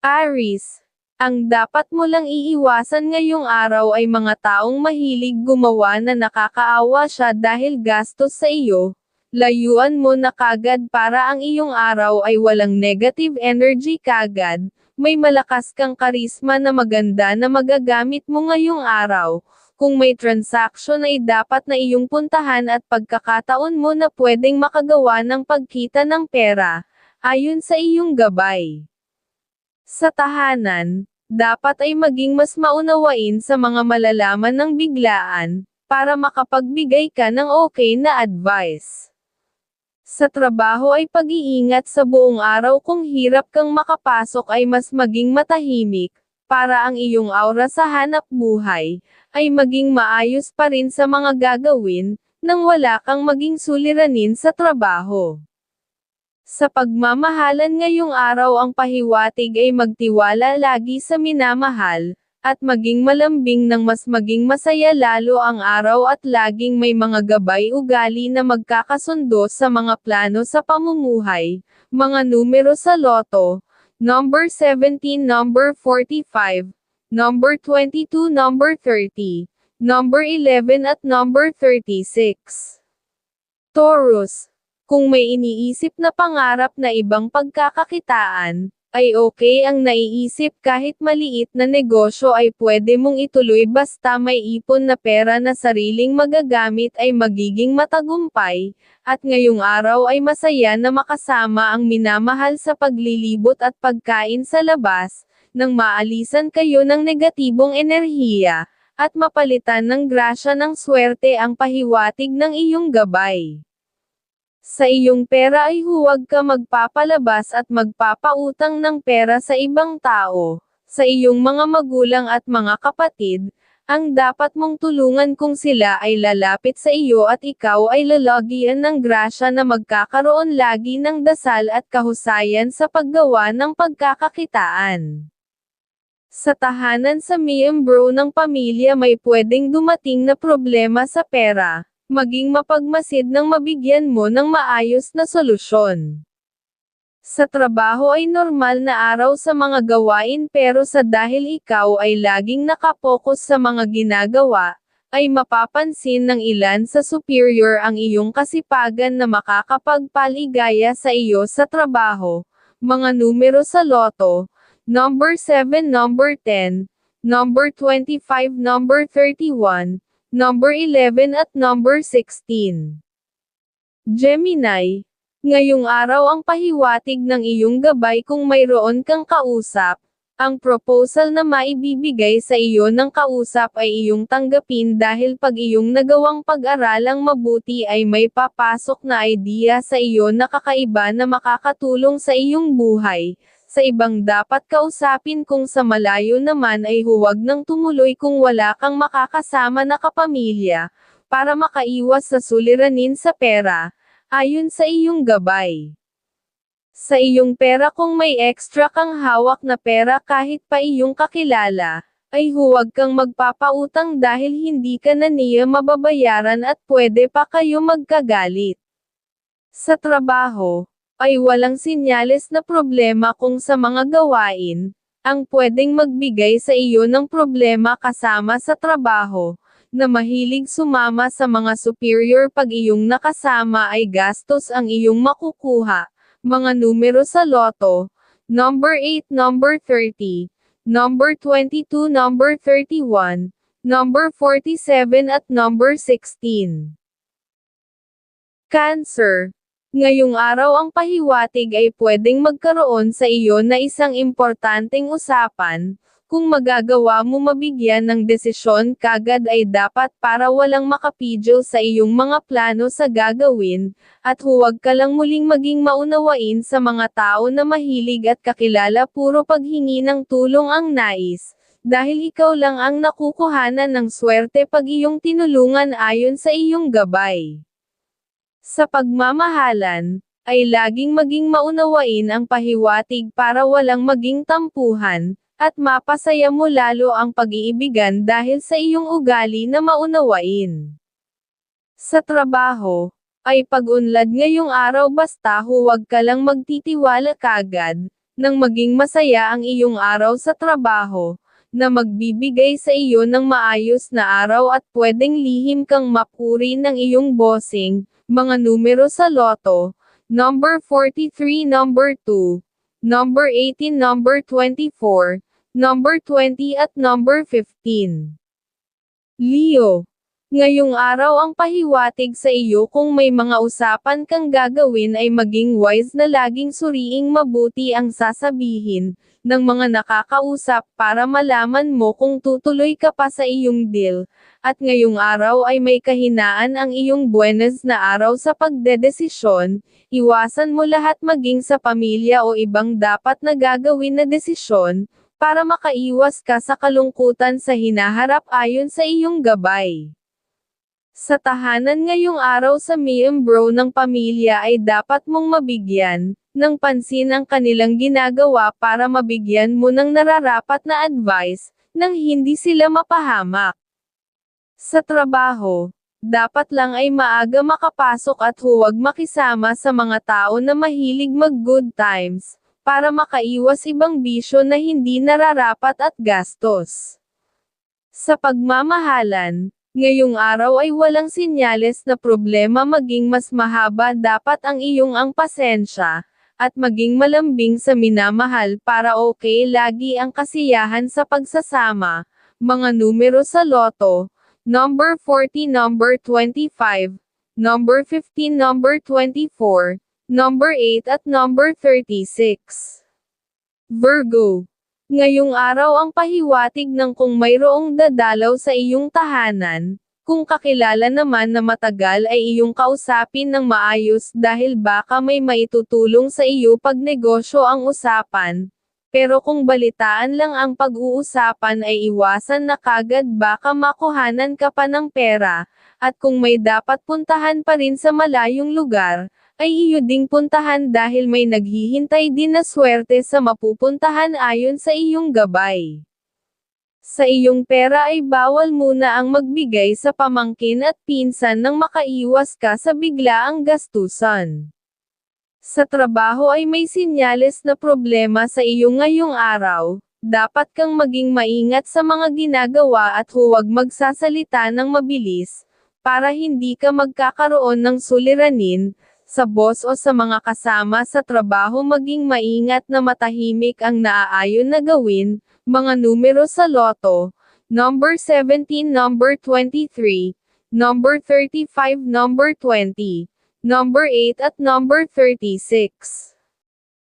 Aris, ang dapat mo lang iiwasan ngayong araw ay mga taong mahilig gumawa na nakakaawa siya dahil gastos sa iyo. Layuan mo na kagad para ang iyong araw ay walang negative energy kagad. May malakas kang karisma na maganda na magagamit mo ngayong araw. Kung may transaction ay dapat na iyong puntahan at pagkakataon mo na pwedeng makagawa ng pagkita ng pera, ayon sa iyong gabay. Sa tahanan, dapat ay maging mas maunawain sa mga malalaman ng biglaan, para makapagbigay ka ng okay na advice. Sa trabaho ay pag-iingat sa buong araw kung hirap kang makapasok ay mas maging matahimik, para ang iyong aura sa hanap buhay, ay maging maayos pa rin sa mga gagawin, nang wala kang maging suliranin sa trabaho. Sa pagmamahalan ngayong araw ang pahiwatig ay magtiwala lagi sa minamahal, at maging malambing nang mas maging masaya lalo ang araw at laging may mga gabay ugali na magkakasundo sa mga plano sa pamumuhay, mga numero sa loto, number 17 number 45, number 22 number 30, number 11 at number 36. Taurus, kung may iniisip na pangarap na ibang pagkakakitaan, ay okay ang naiisip kahit maliit na negosyo ay pwede mong ituloy basta may ipon na pera na sariling magagamit ay magiging matagumpay, at ngayong araw ay masaya na makasama ang minamahal sa paglilibot at pagkain sa labas, nang maalisan kayo ng negatibong enerhiya, at mapalitan ng grasya ng swerte ang pahiwatig ng iyong gabay. Sa iyong pera ay huwag ka magpapalabas at magpapautang ng pera sa ibang tao, sa iyong mga magulang at mga kapatid, ang dapat mong tulungan kung sila ay lalapit sa iyo at ikaw ay lalagyan ng grasya na magkakaroon lagi ng dasal at kahusayan sa paggawa ng pagkakakitaan. Sa tahanan sa miyembro ng pamilya may pwedeng dumating na problema sa pera, maging mapagmasid ng mabigyan mo ng maayos na solusyon. Sa trabaho ay normal na araw sa mga gawain pero sa dahil ikaw ay laging nakapokus sa mga ginagawa, ay mapapansin ng ilan sa superior ang iyong kasipagan na makakapagpaligaya sa iyo sa trabaho, mga numero sa loto, number 7 number 10, number 25 number 31, number 11 at number 16. Gemini, ngayong araw ang pahiwatig ng iyong gabay kung mayroon kang kausap, ang proposal na maibibigay sa iyo ng kausap ay iyong tanggapin dahil pag iyong nagawang pag-aralang mabuti ay may papasok na idea sa iyo na kakaiba na makakatulong sa iyong buhay, sa ibang dapat kausapin kung sa malayo naman ay huwag nang tumuloy kung wala kang makakasama na kapamilya, para makaiwas sa suliranin sa pera, ayon sa iyong gabay. Sa iyong pera kung may extra kang hawak na pera kahit pa iyong kakilala, ay huwag kang magpapautang dahil hindi ka na niya mababayaran at pwede pa kayo magkagalit. Sa trabaho, ay walang sinyales na problema kung sa mga gawain, ang pwedeng magbigay sa iyo ng problema kasama sa trabaho, na mahilig sumama sa mga superior pag iyong nakasama ay gastos ang iyong makukuha, mga numero sa loto, number 8 number 30, number 22 number 31, number 47 at number 16. Cancer Ngayong araw ang pahiwatig ay pwedeng magkaroon sa iyo na isang importanteng usapan, kung magagawa mo mabigyan ng desisyon kagad ay dapat para walang makapidyo sa iyong mga plano sa gagawin, at huwag ka lang muling maging maunawain sa mga tao na mahilig at kakilala puro paghingi ng tulong ang nais, dahil ikaw lang ang nakukuhanan ng swerte pag iyong tinulungan ayon sa iyong gabay. Sa pagmamahalan, ay laging maging maunawain ang pahiwatig para walang maging tampuhan, at mapasaya mo lalo ang pag-iibigan dahil sa iyong ugali na maunawain. Sa trabaho, ay pag-unlad ngayong araw basta huwag ka lang magtitiwala kagad, nang maging masaya ang iyong araw sa trabaho, na magbibigay sa iyo ng maayos na araw at pwedeng lihim kang mapuri ng iyong bossing, mga numero sa loto, number 43 number 2, number 18 number 24, number 20 at number 15. Leo. Ngayong araw ang pahiwatig sa iyo kung may mga usapan kang gagawin ay maging wise na laging suriing mabuti ang sasabihin, ng mga nakakausap para malaman mo kung tutuloy ka pa sa iyong deal, at ngayong araw ay may kahinaan ang iyong buenas na araw sa pagdedesisyon, iwasan mo lahat maging sa pamilya o ibang dapat na gagawin na desisyon, para makaiwas ka sa kalungkutan sa hinaharap ayon sa iyong gabay. Sa tahanan ngayong araw sa miyembro ng pamilya ay dapat mong mabigyan ng pansin ang kanilang ginagawa para mabigyan mo ng nararapat na advice nang hindi sila mapahamak. Sa trabaho, dapat lang ay maaga makapasok at huwag makisama sa mga tao na mahilig mag good times, para makaiwas ibang bisyo na hindi nararapat at gastos. Sa pagmamahalan, Ngayong araw ay walang sinyales na problema maging mas mahaba dapat ang iyong ang pasensya, at maging malambing sa minamahal para okay lagi ang kasiyahan sa pagsasama. Mga numero sa loto, number 40 number 25, number 15 number 24, number 8 at number 36. Virgo Ngayong araw ang pahiwatig ng kung mayroong dadalaw sa iyong tahanan, kung kakilala naman na matagal ay iyong kausapin ng maayos dahil baka may maitutulong sa iyo pag negosyo ang usapan. Pero kung balitaan lang ang pag-uusapan ay iwasan na kagad baka makuhanan ka pa ng pera, at kung may dapat puntahan pa rin sa malayong lugar, ay iyo ding puntahan dahil may naghihintay din na swerte sa mapupuntahan ayon sa iyong gabay. Sa iyong pera ay bawal muna ang magbigay sa pamangkin at pinsan nang makaiwas ka sa biglaang gastusan. Sa trabaho ay may sinyales na problema sa iyo ngayong araw, dapat kang maging maingat sa mga ginagawa at huwag magsasalita ng mabilis, para hindi ka magkakaroon ng suliranin, sa boss o sa mga kasama sa trabaho maging maingat na matahimik ang naaayon na gawin, mga numero sa loto, number 17 number 23, number 35 number 20, number 8 at number 36.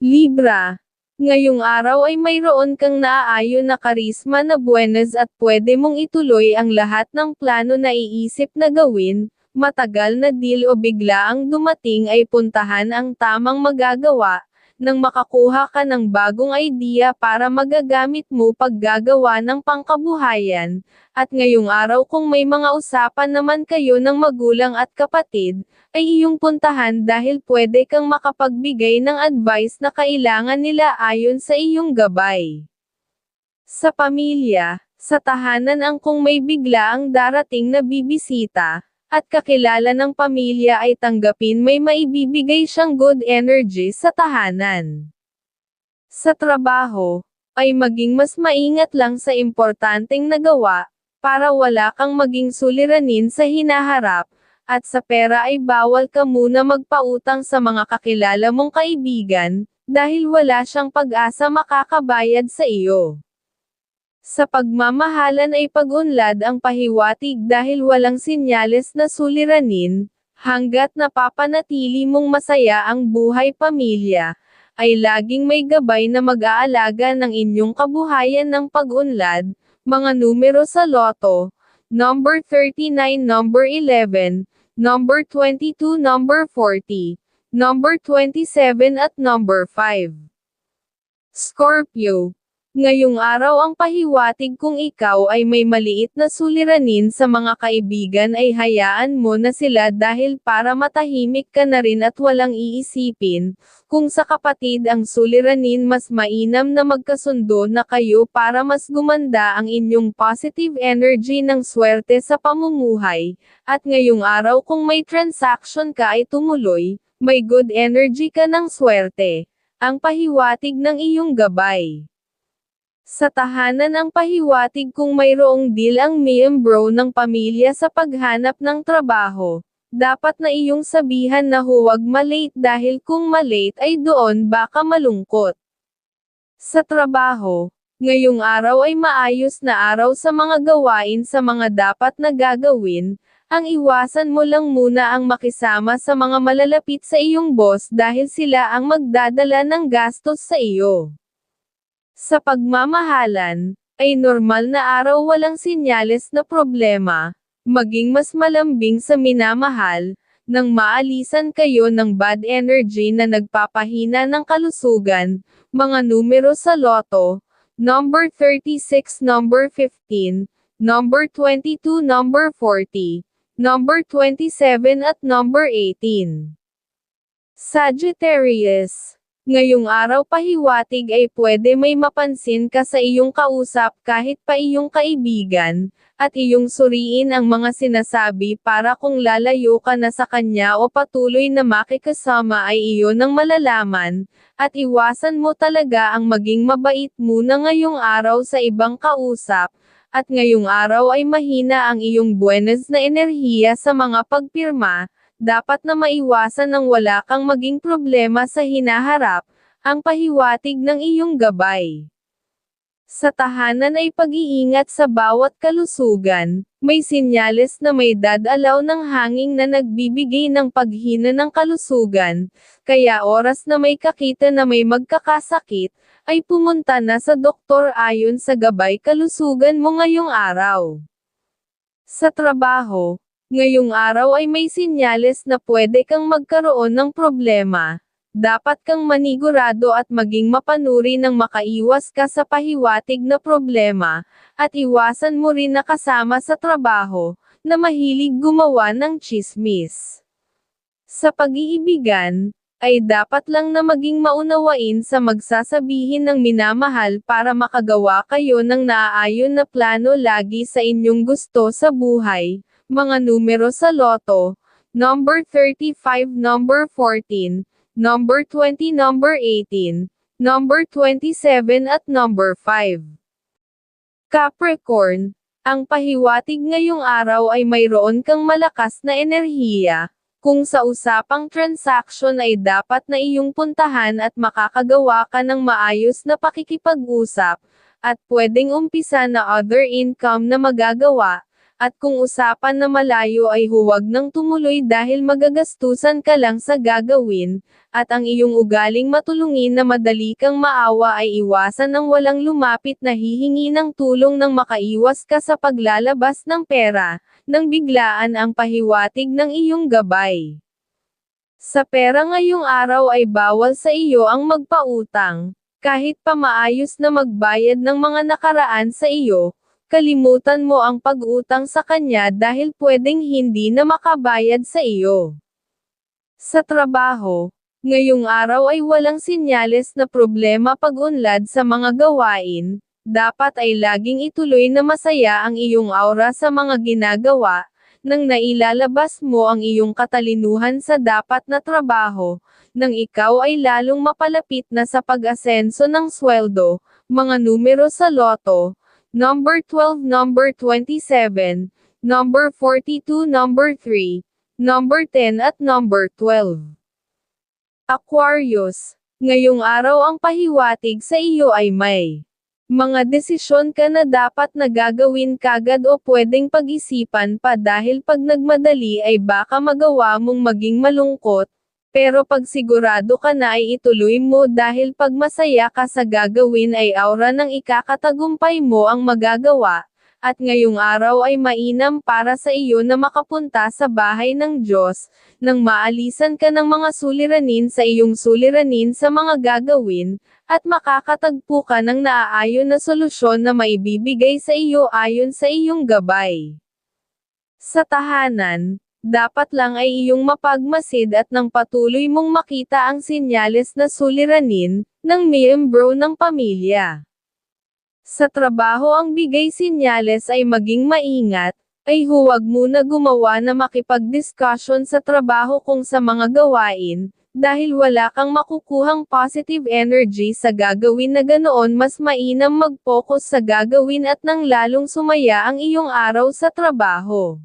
Libra Ngayong araw ay mayroon kang naaayon na karisma na buenas at pwede mong ituloy ang lahat ng plano na iisip na gawin, matagal na deal o bigla ang dumating ay puntahan ang tamang magagawa, nang makakuha ka ng bagong idea para magagamit mo paggagawa ng pangkabuhayan, at ngayong araw kung may mga usapan naman kayo ng magulang at kapatid, ay iyong puntahan dahil pwede kang makapagbigay ng advice na kailangan nila ayon sa iyong gabay. Sa pamilya, sa tahanan ang kung may bigla ang darating na bibisita, at kakilala ng pamilya ay tanggapin may maibibigay siyang good energy sa tahanan. Sa trabaho, ay maging mas maingat lang sa importanteng nagawa, para wala kang maging suliranin sa hinaharap, at sa pera ay bawal ka muna magpautang sa mga kakilala mong kaibigan, dahil wala siyang pag-asa makakabayad sa iyo. Sa pagmamahalan ay pagunlad ang pahiwatig dahil walang sinyales na suliranin, hanggat napapanatili mong masaya ang buhay pamilya, ay laging may gabay na mag-aalaga ng inyong kabuhayan ng pagunlad, mga numero sa loto, number 39 number 11, number 22 number 40, number 27 at number 5. Scorpio Ngayong araw ang pahiwatig kung ikaw ay may maliit na suliranin sa mga kaibigan ay hayaan mo na sila dahil para matahimik ka na rin at walang iisipin, kung sa kapatid ang suliranin mas mainam na magkasundo na kayo para mas gumanda ang inyong positive energy ng swerte sa pamumuhay, at ngayong araw kung may transaction ka ay tumuloy, may good energy ka ng swerte ang pahiwatig ng iyong gabay. Sa tahanan ang pahiwatig kung mayroong deal ang miyembro ng pamilya sa paghanap ng trabaho, dapat na iyong sabihan na huwag malate dahil kung malate ay doon baka malungkot. Sa trabaho, ngayong araw ay maayos na araw sa mga gawain sa mga dapat na gagawin, ang iwasan mo lang muna ang makisama sa mga malalapit sa iyong boss dahil sila ang magdadala ng gastos sa iyo. Sa pagmamahalan, ay normal na araw walang sinyales na problema, maging mas malambing sa minamahal, nang maalisan kayo ng bad energy na nagpapahina ng kalusugan, mga numero sa loto, number 36, number 15, number 22, number 40, number 27 at number 18. Sagittarius Ngayong araw pahiwatig ay pwede may mapansin ka sa iyong kausap kahit pa iyong kaibigan, at iyong suriin ang mga sinasabi para kung lalayo ka na sa kanya o patuloy na makikasama ay iyon ang malalaman, at iwasan mo talaga ang maging mabait muna ngayong araw sa ibang kausap, at ngayong araw ay mahina ang iyong buenas na enerhiya sa mga pagpirma, dapat na maiwasan ng wala kang maging problema sa hinaharap, ang pahiwatig ng iyong gabay. Sa tahanan ay pag-iingat sa bawat kalusugan, may sinyales na may dadalaw ng hanging na nagbibigay ng paghina ng kalusugan, kaya oras na may kakita na may magkakasakit, ay pumunta na sa doktor ayon sa gabay kalusugan mo ngayong araw. Sa trabaho, Ngayong araw ay may sinyales na pwede kang magkaroon ng problema. Dapat kang manigurado at maging mapanuri nang makaiwas ka sa pahiwatig na problema, at iwasan mo rin na kasama sa trabaho, na mahilig gumawa ng chismis. Sa pag-iibigan, ay dapat lang na maging maunawain sa magsasabihin ng minamahal para makagawa kayo ng naaayon na plano lagi sa inyong gusto sa buhay, mga numero sa loto, number 35, number 14, number 20, number 18, number 27 at number 5. Capricorn, ang pahiwatig ngayong araw ay mayroon kang malakas na enerhiya, kung sa usapang transaction ay dapat na iyong puntahan at makakagawa ka ng maayos na pakikipag-usap, at pwedeng umpisa na other income na magagawa, at kung usapan na malayo ay huwag nang tumuloy dahil magagastusan ka lang sa gagawin, at ang iyong ugaling matulungin na madali kang maawa ay iwasan ng walang lumapit na hihingi ng tulong nang makaiwas ka sa paglalabas ng pera, nang biglaan ang pahiwatig ng iyong gabay. Sa pera ngayong araw ay bawal sa iyo ang magpautang, kahit pa maayos na magbayad ng mga nakaraan sa iyo, kalimutan mo ang pag-utang sa kanya dahil pwedeng hindi na makabayad sa iyo. Sa trabaho, ngayong araw ay walang sinyales na problema pag-unlad sa mga gawain, dapat ay laging ituloy na masaya ang iyong aura sa mga ginagawa, nang nailalabas mo ang iyong katalinuhan sa dapat na trabaho, nang ikaw ay lalong mapalapit na sa pag-asenso ng sweldo, mga numero sa loto, number 12, number 27, number 42, number 3, number 10 at number 12. Aquarius, ngayong araw ang pahiwatig sa iyo ay may mga desisyon ka na dapat na gagawin kagad o pwedeng pag-isipan pa dahil pag nagmadali ay baka magawa mong maging malungkot, pero pag sigurado ka na ay ituloy mo dahil pag masaya ka sa gagawin ay aura ng ikakatagumpay mo ang magagawa, at ngayong araw ay mainam para sa iyo na makapunta sa bahay ng Diyos, nang maalisan ka ng mga suliranin sa iyong suliranin sa mga gagawin, at makakatagpo ka ng naaayon na solusyon na maibibigay sa iyo ayon sa iyong gabay. Sa tahanan, dapat lang ay iyong mapagmasid at nang patuloy mong makita ang sinyales na suliranin, ng miyembro ng pamilya. Sa trabaho ang bigay sinyales ay maging maingat, ay huwag muna gumawa na makipag-discussion sa trabaho kung sa mga gawain, dahil wala kang makukuhang positive energy sa gagawin na ganoon mas mainam mag-focus sa gagawin at nang lalong sumaya ang iyong araw sa trabaho.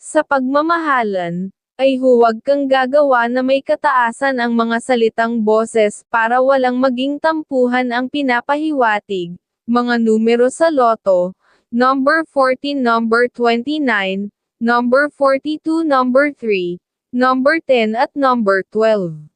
Sa pagmamahalan, ay huwag kang gagawa na may kataasan ang mga salitang boses para walang maging tampuhan ang pinapahiwatig. Mga numero sa loto, number 14, number 29, number 42, number 3, number 10 at number 12.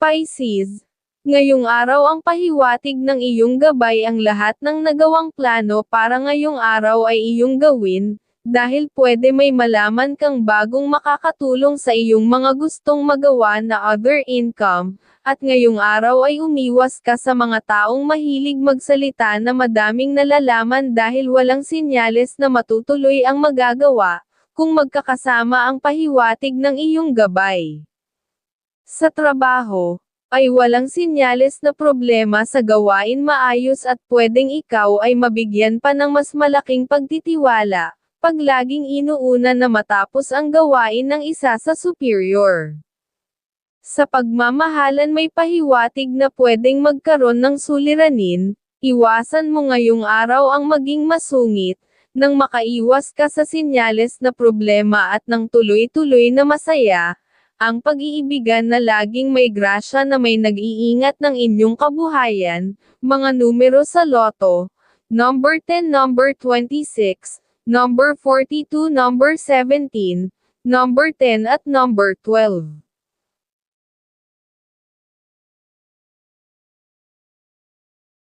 Pisces, ngayong araw ang pahiwatig ng iyong gabay ang lahat ng nagawang plano para ngayong araw ay iyong gawin, dahil pwede may malaman kang bagong makakatulong sa iyong mga gustong magawa na other income, at ngayong araw ay umiwas ka sa mga taong mahilig magsalita na madaming nalalaman dahil walang sinyales na matutuloy ang magagawa, kung magkakasama ang pahiwatig ng iyong gabay. Sa trabaho, ay walang sinyales na problema sa gawain maayos at pwedeng ikaw ay mabigyan pa ng mas malaking pagtitiwala, pag laging inuuna na matapos ang gawain ng isa sa superior. Sa pagmamahalan may pahiwatig na pwedeng magkaroon ng suliranin, iwasan mo ngayong araw ang maging masungit, nang makaiwas ka sa sinyales na problema at ng tuloy-tuloy na masaya, ang pag-iibigan na laging may grasya na may nag-iingat ng inyong kabuhayan, mga numero sa loto, number 10, number 26, number 42, number 17, number 10 at number 12.